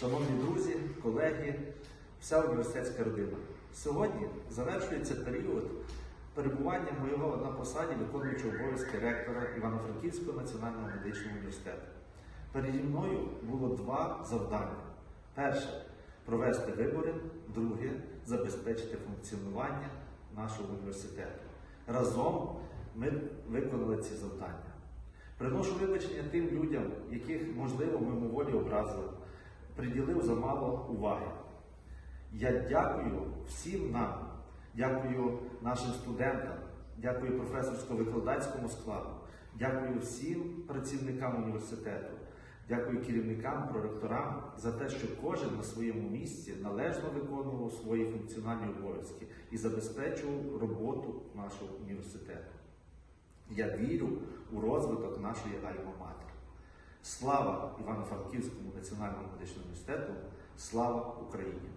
Шановні друзі, колеги, вся університетська родина. Сьогодні завершується період перебування моєго на посаді виконуючого обов'язки ректора Івано-Франківського національного медичного університету. Переді мною було два завдання: перше провести вибори, друге забезпечити функціонування нашого університету. Разом ми виконали ці завдання. Приношу вибачення тим людям, яких, можливо, мимоволі образили, приділив замало уваги. Я дякую всім нам, дякую нашим студентам, дякую професорсько-викладацькому складу, дякую всім працівникам університету, дякую керівникам, проректорам за те, що кожен на своєму місці належно виконував свої функціональні обов'язки і забезпечував роботу нашого університету. Я вірю у розвиток нашої альма-матер. Слава Івано-Франківському національному медичному університету, слава Україні!